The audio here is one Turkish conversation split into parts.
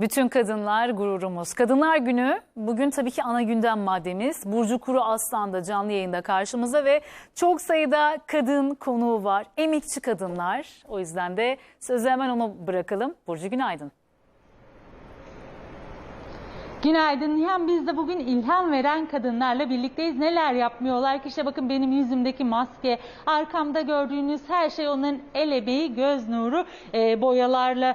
Bütün kadınlar gururumuz. Kadınlar Günü bugün tabii ki ana gündem maddemiz. Burcu Kuru Aslan da canlı yayında karşımızda ve çok sayıda kadın konuğu var. Emekçi kadınlar. O yüzden de sözü hemen ona bırakalım. Burcu günaydın. Günaydın Nihan. Biz de bugün ilham veren kadınlarla birlikteyiz. Neler yapmıyorlar ki? İşte bakın benim yüzümdeki maske, arkamda gördüğünüz her şey onların el emeği, göz nuru. Ee, boyalarla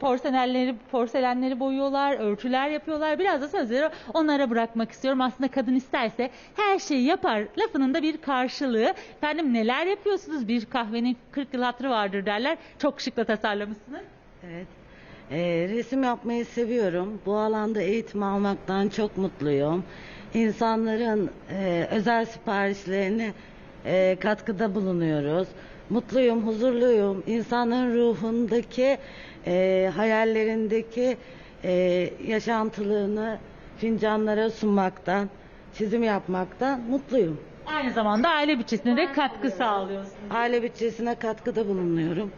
porselenleri, porselenleri boyuyorlar, örtüler yapıyorlar. Biraz da sözleri onlara bırakmak istiyorum. Aslında kadın isterse her şeyi yapar. Lafının da bir karşılığı. Efendim neler yapıyorsunuz? Bir kahvenin 40 yıl hatırı vardır derler. Çok şıkla tasarlamışsınız. Evet. Ee, resim yapmayı seviyorum. Bu alanda eğitim almaktan çok mutluyum. İnsanların e, özel siparişlerine e, katkıda bulunuyoruz. Mutluyum, huzurluyum. İnsanların ruhundaki, e, hayallerindeki e, yaşantılığını fincanlara sunmaktan, çizim yapmaktan mutluyum. Aynı zamanda aile bütçesine de katkı sağlıyorsunuz. Aile bütçesine katkıda bulunuyorum.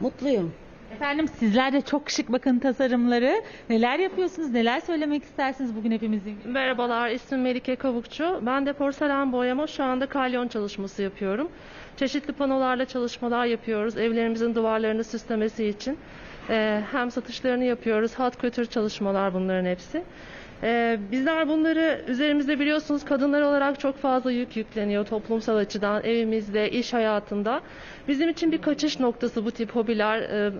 Mutluyum. Efendim sizler de çok şık bakın tasarımları. Neler yapıyorsunuz? Neler söylemek istersiniz bugün hepimizin? Merhabalar, ismim Melike Kavukçu. Ben de porselen boyama, şu anda kalyon çalışması yapıyorum. Çeşitli panolarla çalışmalar yapıyoruz, evlerimizin duvarlarını süslemesi için. Ee, hem satışlarını yapıyoruz, hat kötür çalışmalar bunların hepsi. Ee, bizler bunları üzerimizde biliyorsunuz kadınlar olarak çok fazla yük yükleniyor toplumsal açıdan, evimizde, iş hayatında. Bizim için bir kaçış noktası bu tip hobiler. Ee,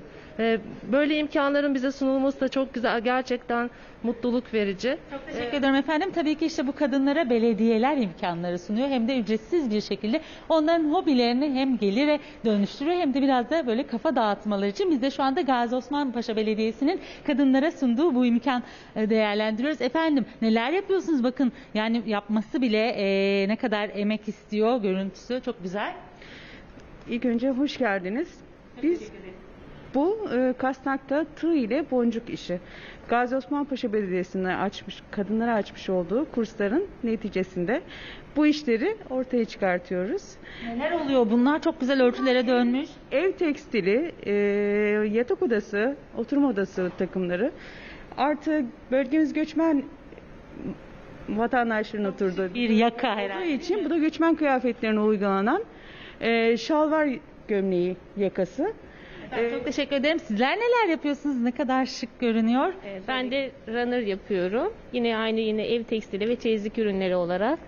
böyle imkanların bize sunulması da çok güzel, gerçekten mutluluk verici. Çok teşekkür ederim efendim. Tabii ki işte bu kadınlara belediyeler imkanları sunuyor. Hem de ücretsiz bir şekilde onların hobilerini hem gelire dönüştürüyor hem de biraz da böyle kafa dağıtmaları için biz de şu anda Gazi Osman Paşa Belediyesi'nin kadınlara sunduğu bu imkan e, değerlendiriyoruz. Efendim neler yapıyorsunuz bakın yani yapması bile e, ne kadar emek istiyor görüntüsü çok güzel. İlk önce hoş geldiniz. Biz bu e, Kasnak'ta tığ ile boncuk işi. Gazi Osman Paşa Belediyesi'nin açmış, kadınlara açmış olduğu kursların neticesinde bu işleri ortaya çıkartıyoruz. Neler oluyor bunlar çok güzel örtülere dönmüş. Ev tekstili, e, yatak odası, oturma odası takımları. Artı bölgemiz göçmen vatandaşların oturduğu Bir yaka olduğu herhalde. için bu da göçmen kıyafetlerine uygulanan e, şalvar gömleği yakası. Efendim, çok teşekkür ederim. Sizler neler yapıyorsunuz? Ne kadar şık görünüyor. Ee, Ben de runner yapıyorum. Yine aynı yine ev tekstili ve çeyizlik ürünleri olarak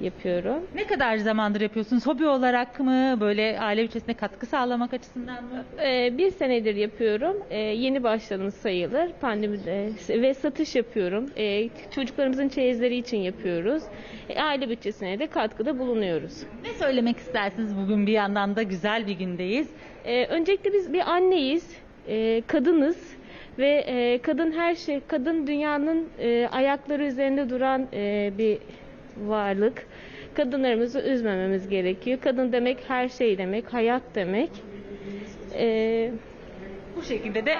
yapıyorum. Ne kadar zamandır yapıyorsunuz? Hobi olarak mı? Böyle aile bütçesine katkı sağlamak açısından mı? Ee, bir senedir yapıyorum. Ee, yeni başladım sayılır. Pandemide ve satış yapıyorum. Ee, çocuklarımızın çeyizleri için yapıyoruz. Ee, aile bütçesine de katkıda bulunuyoruz. Ne söylemek istersiniz bugün bir yandan da güzel bir gündeyiz. Ee, öncelikle biz bir anneyiz, e, kadınız ve e, kadın her şey, kadın dünyanın e, ayakları üzerinde duran e, bir varlık. Kadınlarımızı üzmememiz gerekiyor. Kadın demek her şey demek, hayat demek. Ee, Bu şekilde de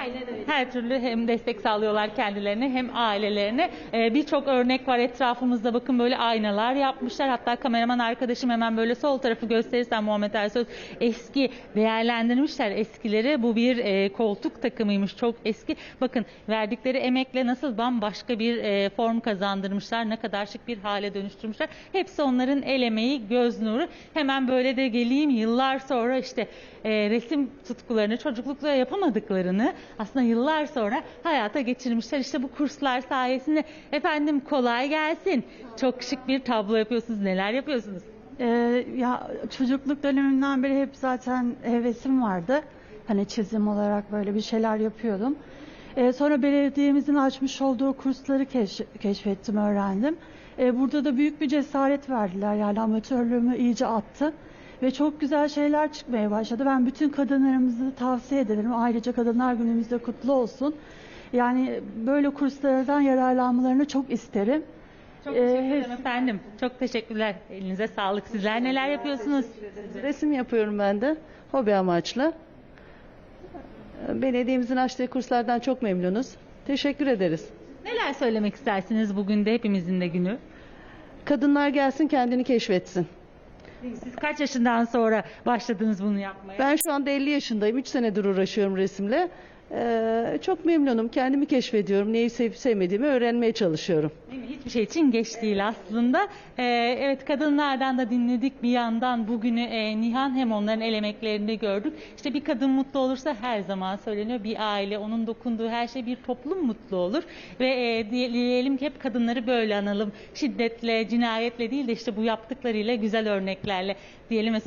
her türlü hem destek sağlıyorlar kendilerine hem ailelerine. Ee, Birçok örnek var etrafımızda bakın böyle aynalar yapmışlar. Hatta kameraman arkadaşım hemen böyle sol tarafı gösterirsem Muhammed Ersöz eski değerlendirmişler eskileri. Bu bir e, koltuk takımıymış çok eski. Bakın verdikleri emekle nasıl bambaşka bir e, form kazandırmışlar. Ne kadar şık bir hale dönüştürmüşler. Hepsi onların el emeği, göz nuru. Hemen böyle de geleyim yıllar sonra işte e, resim tutkularını çocuklukta yapamadıklarını aslında yıllar sonra hayata geçirmişler. İşte bu kurslar sayesinde efendim kolay gelsin. Çok şık bir tablo yapıyorsunuz. Neler yapıyorsunuz? Ee, ya çocukluk dönemimden beri hep zaten hevesim vardı. Hani çizim olarak böyle bir şeyler yapıyordum. Ee, sonra belediyemizin açmış olduğu kursları keş- keşfettim, öğrendim. Ee, burada da büyük bir cesaret verdiler. Yani amatörlüğümü iyice attı. Ve çok güzel şeyler çıkmaya başladı. Ben bütün kadınlarımızı tavsiye ederim. Ayrıca Kadınlar Günümüz de kutlu olsun. Yani böyle kurslardan yararlanmalarını çok isterim. Çok Ee, teşekkür ederim efendim. Çok teşekkürler. Elinize sağlık. Sizler neler yapıyorsunuz? Resim yapıyorum ben de hobi amaçlı. Belediyemizin açtığı kurslardan çok memnunuz. Teşekkür ederiz. Neler söylemek istersiniz bugün de hepimizin de günü? Kadınlar gelsin kendini keşfetsin. Siz kaç yaşından sonra başladınız bunu yapmaya? Ben şu anda 50 yaşındayım. 3 senedir uğraşıyorum resimle. Ee, çok memnunum. Kendimi keşfediyorum. Neyi sevip sevmediğimi öğrenmeye çalışıyorum. Hiçbir şey için geç değil aslında. Ee, evet kadınlardan da dinledik bir yandan bugünü e, Nihan hem onların el emeklerini gördük. İşte bir kadın mutlu olursa her zaman söyleniyor bir aile onun dokunduğu her şey bir toplum mutlu olur. Ve e, diyelim ki hep kadınları böyle analım. Şiddetle, cinayetle değil de işte bu yaptıklarıyla güzel örneklerle diyelim.